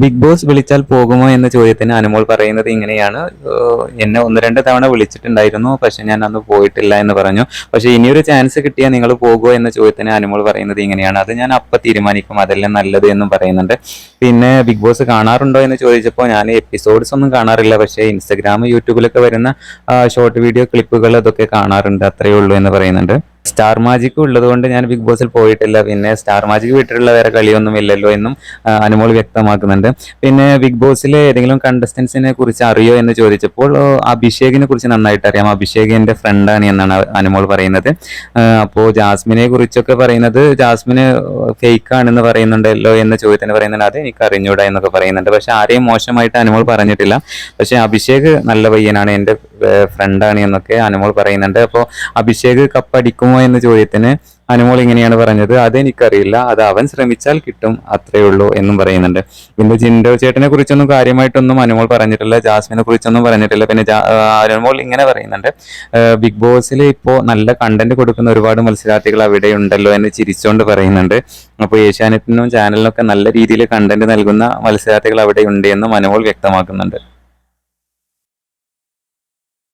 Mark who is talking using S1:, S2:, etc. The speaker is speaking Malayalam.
S1: ബിഗ് ബോസ് വിളിച്ചാൽ പോകുമോ എന്ന ചോദ്യത്തിന് അനുമോൾ പറയുന്നത് ഇങ്ങനെയാണ്. എന്നെ ഒന്ന് രണ്ട് തവണ വിളിച്ചിട്ടുണ്ടായിരുന്നു പക്ഷെ ഞാൻ അന്ന് പോയിട്ടില്ല എന്ന് പറഞ്ഞു. പക്ഷെ ഇനിയൊരു ചാൻസ് കിട്ടിയാൽ നിങ്ങൾ പോകുമോ എന്ന ചോദ്യത്തിന് അനുമോൾ പറയുന്നത് ഇങ്ങനെയാണ്. അത് ഞാൻ അപ്പം തീരുമാനിക്കും അതെല്ലാം നല്ലത് എന്നും പറയുന്നുണ്ട്. പിന്നെ ബിഗ് ബോസ് കാണാറുണ്ടോ എന്ന് ചോദിച്ചപ്പോൾ ഞാൻ എപ്പിസോഡ്സ് ഒന്നും കാണാറില്ല പക്ഷേ ഇൻസ്റ്റഗ്രാം യൂട്യൂബിലൊക്കെ വരുന്ന ഷോർട്ട് വീഡിയോ ക്ലിപ്പുകൾ അതൊക്കെ കാണാറുണ്ട് അത്രയേ ഉള്ളൂ എന്ന് പറയുന്നുണ്ട്. സ്റ്റാർ മാജിക് ഉള്ളതുകൊണ്ട് ഞാൻ ബിഗ് ബോസിൽ പോയിട്ടില്ല. പിന്നെ സ്റ്റാർ മാജിക് വിട്ടിട്ടുള്ള വേറെ കളിയൊന്നും ഇല്ലല്ലോ എന്നും അനുമോൾ വ്യക്തമാക്കുന്നുണ്ട്. പിന്നെ ബിഗ് ബോസിലെ ഏതെങ്കിലും കണ്ടസ്റ്റൻസിനെ കുറിച്ച് അറിയോ എന്ന് ചോദിച്ചപ്പോൾ അഭിഷേകിനെ കുറിച്ച് നന്നായിട്ട് അറിയാം. അഭിഷേക് എന്റെ ഫ്രണ്ടാണ് എന്നാണ് അനുമോൾ പറയുന്നത്. അപ്പോൾ ജാസ്മിനെ കുറിച്ചൊക്കെ പറയുന്നത് ജാസ്മിന് ഫേക്ക് ആണെന്ന് പറയുന്നുണ്ടല്ലോ എന്ന ചോദ്യത്തിന് പറയുന്നുണ്ട്. അത് എനിക്ക് അറിഞ്ഞൂടാ എന്നൊക്കെ പറയുന്നുണ്ട്. പക്ഷെ ആരെയും മോശമായിട്ട് അനുമോൾ പറഞ്ഞിട്ടില്ല. പക്ഷെ അഭിഷേക് നല്ല പയ്യനാണ് എന്റെ ഫ്രണ്ടാണ് എന്നൊക്കെ അനുമോൾ പറയുന്നുണ്ട്. അപ്പോൾ അഭിഷേക് കപ്പടിക്കുമോ എന്ന ചോദ്യത്തിന് അനുമോൾ ഇങ്ങനെയാണ് പറഞ്ഞത്. അതെനിക്കറിയില്ല. അത് അവൻ ശ്രമിച്ചാൽ കിട്ടും അത്രയേ ഉള്ളൂ എന്നും പറയുന്നുണ്ട്. പിന്നെ ജിൻഡോ ചേട്ടനെ കുറിച്ചൊന്നും കാര്യമായിട്ടൊന്നും അനുമോൾ പറഞ്ഞിട്ടില്ല. ജാസ്മിനെ കുറിച്ചൊന്നും പറഞ്ഞിട്ടില്ല. പിന്നെ അനുമോൾ ഇങ്ങനെ പറയുന്നുണ്ട്. ബിഗ് ബോസിൽ ഇപ്പോൾ നല്ല കണ്ടന്റ് കൊടുക്കുന്ന ഒരുപാട് മത്സരാർത്ഥികൾ അവിടെ ഉണ്ടല്ലോ എന്ന് ചിരിച്ചുകൊണ്ട് പറയുന്നുണ്ട്. അപ്പോൾ ഏഷ്യാനെറ്റിനും ചാനലിനൊക്കെ നല്ല രീതിയിൽ കണ്ടന്റ് നൽകുന്ന മത്സരാർത്ഥികൾ അവിടെ ഉണ്ട് എന്നും അനുമോൾ വ്യക്തമാക്കുന്നുണ്ട്.